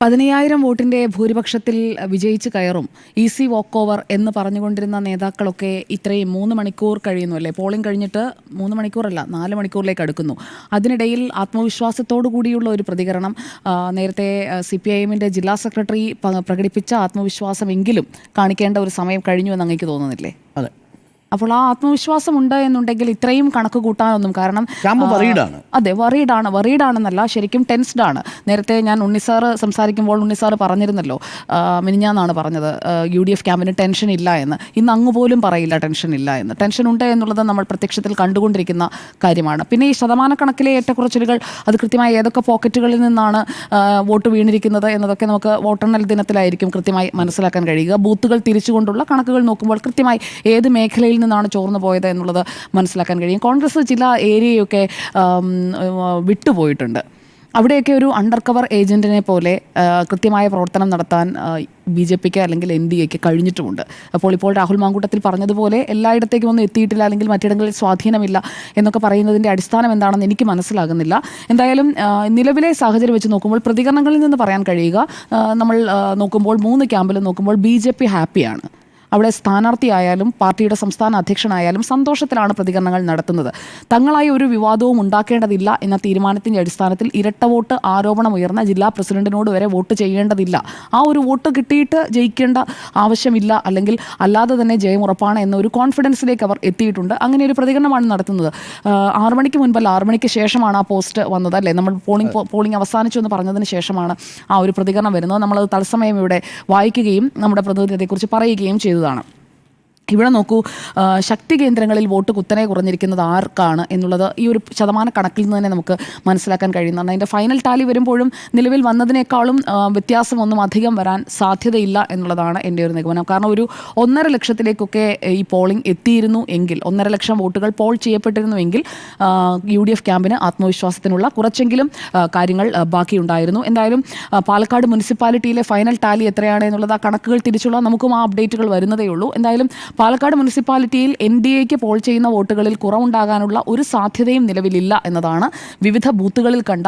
പതിനയ്യായിരം വോട്ടിന്റെ ഭൂരിപക്ഷത്തിൽ വിജയിച്ച് കയറും ഈസി വോക്ക് ഓവർ എന്ന് പറഞ്ഞുകൊണ്ടിരുന്ന നേതാക്കളൊക്കെ ഇത്രയും മൂന്ന് മണിക്കൂർ കഴിയുന്നു അല്ലേ പോളിംഗ് കഴിഞ്ഞിട്ട് മൂന്ന് മണിക്കൂറല്ല നാല് മണിക്കൂറിലേക്ക് അടുക്കുന്നു. അതിനിടയിൽ ആത്മവിശ്വാസത്തോടു കൂടിയുള്ള ഒരു പ്രതികരണം നേരത്തെ സി പി ഐ എമ്മിന്റെ ജില്ലാ സെക്രട്ടറി പ്രകടിപ്പിച്ച ആത്മവിശ്വാസമെങ്കിലും കാണിക്കേണ്ട ഒരു സമയം കഴിഞ്ഞു എന്ന് അങ്ങേക്ക് തോന്നുന്നില്ലേ? അതെ. അപ്പോൾ ആ ആത്മവിശ്വാസം ഉണ്ട് എന്നുണ്ടെങ്കിൽ ഇത്രയും കണക്ക് കൂട്ടാനൊന്നും കാരണം. അതെ വറീഡാണ് വറീഡാണെന്നല്ല ശരിക്കും ടെൻസ്ഡ് ആണ്. നേരത്തെ ഞാൻ ഉണ്ണിസാറ് സംസാരിക്കുമ്പോൾ ഉണ്ണിസാറ് പറഞ്ഞിരുന്നല്ലോ മിനിഞ്ഞാന്നാണ് പറഞ്ഞത് യു ഡി എഫ് ക്യാമ്പിന് ടെൻഷൻ ഇല്ല എന്ന്. ഇന്ന് അങ്ങ് പോലും പറയില്ല ടെൻഷൻ ഇല്ല എന്ന്. ടെൻഷൻ ഉണ്ട് എന്നുള്ളത് നമ്മൾ പ്രത്യക്ഷത്തിൽ കണ്ടുകൊണ്ടിരിക്കുന്ന കാര്യമാണ്. പിന്നെ ഈ ശതമാനക്കണക്കിലെ ഏറ്റക്കുറച്ചിലുകൾ അത് കൃത്യമായി ഏതൊക്കെ പോക്കറ്റുകളിൽ നിന്നാണ് വോട്ട് വീണിരിക്കുന്നത് എന്നതൊക്കെ നമുക്ക് വോട്ടെണ്ണൽ ദിനത്തിലായിരിക്കും കൃത്യമായി മനസ്സിലാക്കാൻ കഴിയുക. ബൂത്തുകൾ തിരിച്ചുകൊണ്ടുള്ള കണക്കുകൾ നോക്കുമ്പോൾ കൃത്യമായി ഏത് മേഖലയിൽ നിന്നാണ് ചോർന്നു പോയത് എന്നുള്ളത് മനസ്സിലാക്കാൻ കഴിയും. കോൺഗ്രസ് ചില ഏരിയയൊക്കെ വിട്ടുപോയിട്ടുണ്ട്. അവിടെയൊക്കെ ഒരു അണ്ടർ കവർ ഏജന്റിനെ പോലെ കൃത്യമായ പ്രവർത്തനം നടത്താൻ ബി ജെ പിക്ക് അല്ലെങ്കിൽ എൻ ഡി എക്ക് കഴിഞ്ഞിട്ടുമുണ്ട്. അപ്പോൾ ഇപ്പോൾ രാഹുൽ മാങ്കൂട്ടത്തിൽ പറഞ്ഞതുപോലെ എല്ലായിടത്തേക്കും ഒന്നും എത്തിയിട്ടില്ല അല്ലെങ്കിൽ മറ്റിടങ്ങളിൽ സ്വാധീനമില്ല എന്നൊക്കെ പറയുന്നതിന്റെ അടിസ്ഥാനം എന്താണെന്ന് എനിക്ക് മനസ്സിലാകുന്നില്ല. എന്തായാലും നിലവിലെ സാഹചര്യം വെച്ച് നോക്കുമ്പോൾ പ്രതികരണങ്ങളിൽ നിന്ന് പറയാൻ കഴിയുക നമ്മൾ നോക്കുമ്പോൾ മൂന്ന് ക്യാമ്പിലും നോക്കുമ്പോൾ ബി ജെ പി ഹാപ്പിയാണ്. അവിടെ സ്ഥാനാർത്ഥിയായാലും പാർട്ടിയുടെ സംസ്ഥാന അധ്യക്ഷനായാലും സന്തോഷത്തിലാണ് പ്രതികരണങ്ങൾ നടത്തുന്നത്. തങ്ങളായി ഒരു വിവാദവും ഉണ്ടാക്കേണ്ടതില്ല എന്ന തീരുമാനത്തിന്റെ അടിസ്ഥാനത്തിൽ ഇരട്ട വോട്ട് ആരോപണം ഉയർന്ന ജില്ലാ പ്രസിഡന്റിനോട് വരെ വോട്ട് ചെയ്യേണ്ടതില്ല. ആ ഒരു വോട്ട് കിട്ടിയിട്ട് ജയിക്കേണ്ട ആവശ്യമില്ല അല്ലെങ്കിൽ അല്ലാതെ തന്നെ ജയം ഉറപ്പാണ് എന്ന ഒരു കോൺഫിഡൻസിലേക്ക് അവർ എത്തിയിട്ടുണ്ട്. അങ്ങനെ ഒരു പ്രതികരണമാണ് നടത്തുന്നത്. ആറു മണിക്ക് മുൻപല്ല ആറു മണിക്ക് ശേഷമാണ് ആ പോസ്റ്റ് വന്നത് അല്ലേ? നമ്മൾ പോളിംഗ് പോളിംഗ് അവസാനിച്ചു എന്ന് പറഞ്ഞതിന് ശേഷമാണ് ആ ഒരു പ്രതികരണം വരുന്നത്. നമ്മളത് തത്സമയം ഇവിടെ വായിക്കുകയും നമ്മുടെ പ്രതിനിധിയെക്കുറിച്ച് പറയുകയും പറയുകയും ചെയ്തതാണ് ഇവിടെ നോക്കൂ ശക്തി കേന്ദ്രങ്ങളിൽ വോട്ട് കുത്തനെ കുറഞ്ഞിരിക്കുന്നത് ആർക്കാണ് എന്നുള്ളത് ഈ ഒരു ശതമാന കണക്കിൽ നിന്ന് തന്നെ നമുക്ക് മനസ്സിലാക്കാൻ കഴിയുന്നതാണ്. അതിന്റെ ഫൈനൽ ടാലി വരുമ്പോഴും നിലവിൽ വന്നതിനേക്കാളും വ്യത്യാസമൊന്നും അധികം വരാൻ സാധ്യതയില്ല എന്നുള്ളതാണ് എന്റെ ഒരു നിഗമനം. കാരണം ഒരു ഒന്നര ലക്ഷത്തിലേക്കൊക്കെ ഈ പോളിംഗ് എത്തിയിരുന്നു എങ്കിൽ ഒന്നര ലക്ഷം വോട്ടുകൾ പോൾ ചെയ്യപ്പെട്ടിരുന്നുവെങ്കിൽ യു ഡി എഫ് ക്യാമ്പിന് ആത്മവിശ്വാസത്തിനുള്ള കുറച്ചെങ്കിലും കാര്യങ്ങൾ ബാക്കിയുണ്ടായിരുന്നു. എന്തായാലും പാലക്കാട് മുനിസിപ്പാലിറ്റിയിലെ ഫൈനൽ ടാലി എത്രയാണ് എന്നുള്ളത് ആ കണക്കുകൾ തിരിച്ചുള്ള നമുക്കും ആ അപ്ഡേറ്റുകൾ വരുന്നതേ ഉള്ളൂ. എന്തായാലും പാലക്കാട് മുനിസിപ്പാലിറ്റിയിൽ എൻ ഡി എക്ക് പോൾ ചെയ്യുന്ന വോട്ടുകളിൽ കുറവുണ്ടാകാനുള്ള ഒരു സാധ്യതയും നിലവിലില്ല എന്നതാണ് വിവിധ ബൂത്തുകളിൽ കണ്ട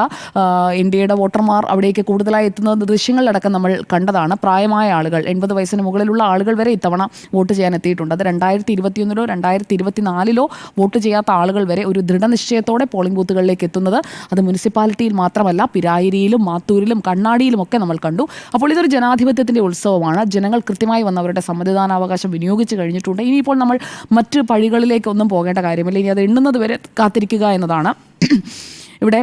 എൻ ഡി എയുടെ വോട്ടർമാർ അവിടേക്ക് കൂടുതലായി എത്തുന്ന ദൃശ്യങ്ങളിലടക്കം നമ്മൾ കണ്ടതാണ്. പ്രായമായ ആളുകൾ എൺപത് വയസ്സിന് മുകളിലുള്ള ആളുകൾ വരെ ഇത്തവണ വോട്ട് ചെയ്യാൻ എത്തിയിട്ടുണ്ട്. അത് രണ്ടായിരത്തി ഇരുപത്തിയൊന്നിലോ രണ്ടായിരത്തി ഇരുപത്തിനാലിലോ വോട്ട് ചെയ്യാത്ത ആളുകൾ വരെ ഒരു ദൃഢനിശ്ചയത്തോടെ പോളിംഗ് ബൂത്തുകളിലേക്ക് എത്തുന്നത് അത് മുനിസിപ്പാലിറ്റിയിൽ മാത്രമല്ല പിരായിരിയിലും മാത്തൂരിലും കണ്ണാടിയിലും ഒക്കെ നമ്മൾ കണ്ടു. അപ്പോൾ ഇതൊരു ജനാധിപത്യത്തിന്റെ ഉത്സവമാണ്. ജനങ്ങൾ കൃത്യമായി വന്നവരുടെ സമ്മതിദാനാവകാശം വിനിയോഗിച്ചു വിനിയോഗിച്ച് കഴിഞ്ഞിട്ടുണ്ട് ഇനിയിപ്പോൾ നമ്മൾ മറ്റ് പഴികളിലേക്കൊന്നും പോകേണ്ട കാര്യമില്ല. ഇനി അത് എണ്ണുന്നത് വരെ കാത്തിരിക്കുക എന്നതാണ്. ഇവിടെ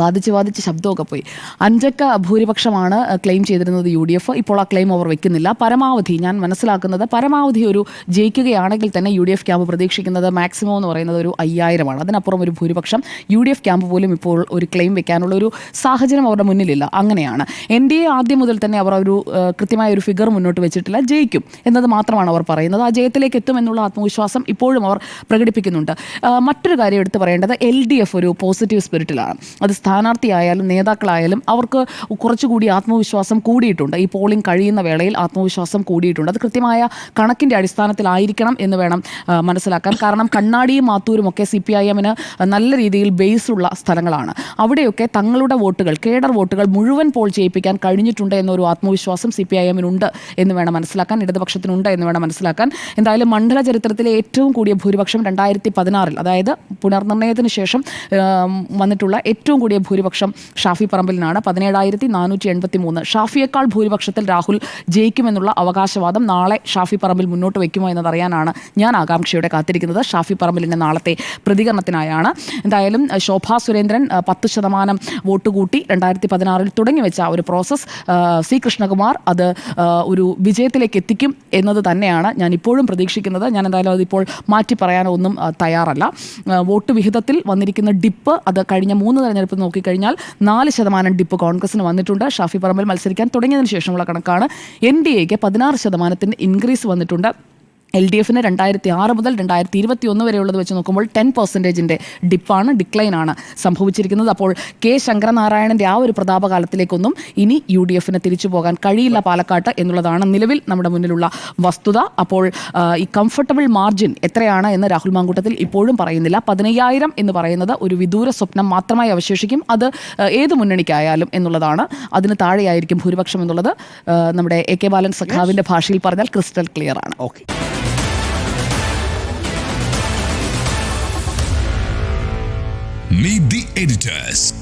വാദിച്ച് വാദിച്ച് ശബ്ദമൊക്കെ പോയി. അഞ്ചക്ക ഭൂരിപക്ഷമാണ് ക്ലെയിം ചെയ്തിരുന്നത് യു ഡി എഫ് ഇപ്പോൾ ആ ക്ലെയിം അവർ വെക്കുന്നില്ല. പരമാവധി ഞാൻ മനസ്സിലാക്കുന്നത് പരമാവധി ഒരു ജയിക്കുകയാണെങ്കിൽ തന്നെ യു ഡി എഫ് ക്യാമ്പ് പ്രതീക്ഷിക്കുന്നത് മാക്സിമം എന്ന് പറയുന്നത് ഒരു അയ്യായിരമാണ്. അതിനപ്പുറം ഒരു ഭൂരിപക്ഷം യു ഡി എഫ് ക്യാമ്പ് പോലും ഇപ്പോൾ ഒരു ക്ലെയിം വെക്കാനുള്ള ഒരു സാഹചര്യം അവരുടെ മുന്നിലില്ല. അങ്ങനെയാണ്. എൻ ഡി എ ആദ്യം മുതൽ തന്നെ അവർ ഒരു കൃത്യമായ ഒരു ഫിഗർ മുന്നോട്ട് വെച്ചിട്ടില്ല. ജയിക്കും എന്നത് മാത്രമാണ് അവർ പറയുന്നത്. ആ ജയത്തിലേക്ക് എത്തും എന്നുള്ള ആത്മവിശ്വാസം ഇപ്പോഴും അവർ പ്രകടിപ്പിക്കുന്നുണ്ട്. മറ്റൊരു കാര്യം എടുത്ത് പറയേണ്ടത് എൽ ഡി എഫ് ഒരു പോസിറ്റീവ് സ്പിരിറ്റിലാണ് അത് സ്ഥാനാർത്ഥിയായാലും നേതാക്കളായാലും അവർക്ക് കുറച്ചുകൂടി ആത്മവിശ്വാസം കൂടിയിട്ടുണ്ട്. ഈ പോളിംഗ് കഴിയുന്ന വേളയിൽ ആത്മവിശ്വാസം കൂടിയിട്ടുണ്ട്. അത് കൃത്യമായ കണക്കിന്റെ അടിസ്ഥാനത്തിലായിരിക്കണം എന്ന് വേണം മനസ്സിലാക്കാൻ. കാരണം കണ്ണാടിയും മാത്തൂരും ഒക്കെ സി പി ഐ എമ്മിന് നല്ല രീതിയിൽ ബേസുള്ള സ്ഥലങ്ങളാണ്. അവിടെയൊക്കെ തങ്ങളുടെ വോട്ടുകൾ കേഡർ വോട്ടുകൾ മുഴുവൻ പോൾ ചെയ്യിപ്പിക്കാൻ കഴിഞ്ഞിട്ടുണ്ട് എന്നൊരു ആത്മവിശ്വാസം സി പി ഐ എമ്മിനുണ്ട് എന്ന് വേണം മനസ്സിലാക്കാൻ ഇടതുപക്ഷത്തിനുണ്ട് എന്ന് വേണം മനസ്സിലാക്കാൻ. എന്തായാലും മണ്ഡല ചരിത്രത്തിലെ ഏറ്റവും കൂടിയ ഭൂരിപക്ഷം രണ്ടായിരത്തി പതിനാറിൽ അതായത് പുനർനിർണയത്തിന് ശേഷം വന്നിട്ടുള്ള ഏറ്റവും കൂടിയ ഭൂരിപക്ഷം ഷാഫി പറമ്പിലിനാണ്. പതിനേഴായിരത്തി നാനൂറ്റി എൺപത്തി മൂന്ന് ഷാഫിയേക്കാൾ ഭൂരിപക്ഷത്തിൽ രാഹുൽ ജയിക്കുമെന്നുള്ള അവകാശവാദം നാളെ ഷാഫി പറമ്പിൽ മുന്നോട്ട് വയ്ക്കുമോ എന്നതറിയാനാണ് ഞാൻ ആകാംക്ഷയോടെ കാത്തിരിക്കുന്നത്. ഷാഫി പറമ്പിലിന്റെ നാളത്തെ പ്രതികരണത്തിനായാണ്. എന്തായാലും ശോഭാ സുരേന്ദ്രൻ പത്ത് ശതമാനം വോട്ട് കൂട്ടി രണ്ടായിരത്തി പതിനാറിൽ തുടങ്ങി വെച്ച ഒരു പ്രോസസ്സ് സി കൃഷ്ണകുമാർ അത് ഒരു വിജയത്തിലേക്ക് എത്തിക്കും എന്നത് തന്നെയാണ് ഞാൻ ഇപ്പോഴും പ്രതീക്ഷിക്കുന്നത്. ഞാൻ എന്തായാലും അതിപ്പോൾ മാറ്റി പറയാനോ ഒന്നും തയ്യാറല്ല. വോട്ട് വിഹിതത്തിൽ വന്നിരിക്കുന്ന ഡിപ്പ് അത് കഴിഞ്ഞ മൂന്ന് തെരഞ്ഞെടുപ്പ് നോക്കിക്കഴിഞ്ഞാൽ നാല് ശതമാനം ഡിപ്പ് കോൺഗ്രസിന് വന്നിട്ടുണ്ട്. ഷാഫി പറമ്പിൽ മത്സരിക്കാൻ തുടങ്ങിയതിന് ശേഷമുള്ള കണക്കാണ്. എൻ ഡി എക്ക് പതിനാറ് ശതമാനത്തിന്റെ ഇൻക്രീസ് വന്നിട്ടുണ്ട്. എൽ ഡി എഫിന് രണ്ടായിരത്തി ആറ് മുതൽ രണ്ടായിരത്തി ഇരുപത്തി ഒന്ന് വരെയുള്ളത് വെച്ച് നോക്കുമ്പോൾ ടെൻ പെർസെന്റേജിന്റെ ഡിപ്പാണ് ഡിക്ലൈനാണ് സംഭവിച്ചിരിക്കുന്നത്. അപ്പോൾ കെ ശങ്കരനാരായണന്റെ ആ ഒരു പ്രതാപകാലത്തിലേക്കൊന്നും ഇനി യു ഡി എഫിന് തിരിച്ചു പോകാൻ കഴിയില്ല പാലക്കാട്ട് എന്നുള്ളതാണ് നിലവിൽ നമ്മുടെ മുന്നിലുള്ള വസ്തുത. അപ്പോൾ ഈ കംഫർട്ടബിൾ മാർജിൻ എത്രയാണ് എന്ന് രാഹുൽ മാങ്കൂട്ടത്തിൽ ഇപ്പോഴും പറയുന്നില്ല. പതിനയ്യായിരം എന്ന് പറയുന്നത് ഒരു വിദൂര സ്വപ്നം മാത്രമായി അവശേഷിക്കും. അത് ഏത് മുന്നണിക്കായാലും എന്നുള്ളതാണ്. അതിന് താഴെയായിരിക്കും ഭൂരിപക്ഷം എന്നുള്ളത്. നമ്മുടെ എ കെ ബാലൻ സഖാവിന്റെ ഭാഷയിൽ പറഞ്ഞാൽ ക്രിസ്റ്റൽ ക്ലിയർ ആണ്. Okay Meet the editors.